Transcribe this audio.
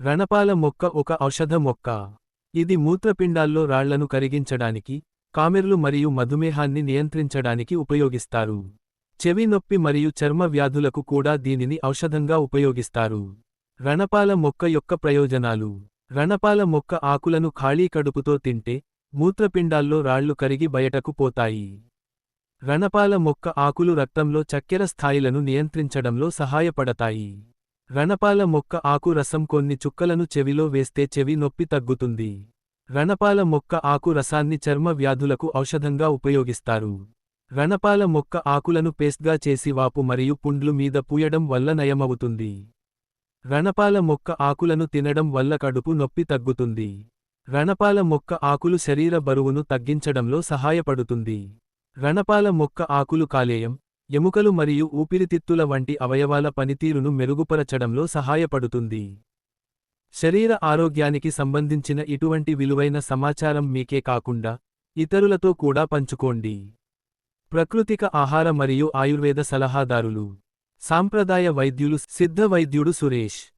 రణపాల మొక్క ఒక ఔషధ మొక్క. ఇది మూత్రపిండాల్లో రాళ్ళను కరిగించడానికి కామెర్లు మరియు మధుమేహాన్ని నియంత్రించడానికి ఉపయోగిస్తారు. చెవి నొప్పి మరియు చర్మ వ్యాధులకు కూడా దీనిని ఔషధంగా ఉపయోగిస్తారు. రణపాల మొక్క యొక్క ప్రయోజనాలు. రణపాల మొక్క ఆకులను ఖాళీ కడుపుతో తింటే మూత్రపిండాల్లో రాళ్ళు కరిగి బయటకు పోతాయి. రణపాల మొక్క ఆకులు రక్తంలో చక్కెర స్థాయిలను నియంత్రించడంలో సహాయపడతాయి. రణపాల మొక్క ఆకు రసం కొన్ని చుక్కలను చెవిలో వేస్తే చెవి నొప్పి తగ్గుతుంది. రణపాల మొక్క ఆకు రసాన్ని చర్మ వ్యాధులకు ఔషధంగా ఉపయోగిస్తారు. రణపాల మొక్క ఆకులను పేస్ట్గా చేసి వాపు మరియు పుండ్లు మీద పూయడం వల్ల నయమవుతుంది. రణపాల మొక్క ఆకులను తినడం వల్ల కడుపు నొప్పి తగ్గుతుంది. రణపాల మొక్క ఆకులు శరీర బరువును తగ్గించడంలో సహాయపడుతుంది. రణపాల మొక్క ఆకులు కాలేయం ఎముకలు మరియు ఊపిరితిత్తుల వంటి అవయవాల పనితీరును మెరుగుపరచడంలో సహాయపడుతుంది. శరీర ఆరోగ్యానికి సంబంధించిన ఇటువంటి విలువైన సమాచారం మీకే కాకుండా ఇతరులతో కూడా పంచుకోండి. ప్రకృతిక ఆహార మరియు ఆయుర్వేద సలహాదారులు. సాంప్రదాయ వైద్యులు సిద్ధ వైద్యుడు సురేష్.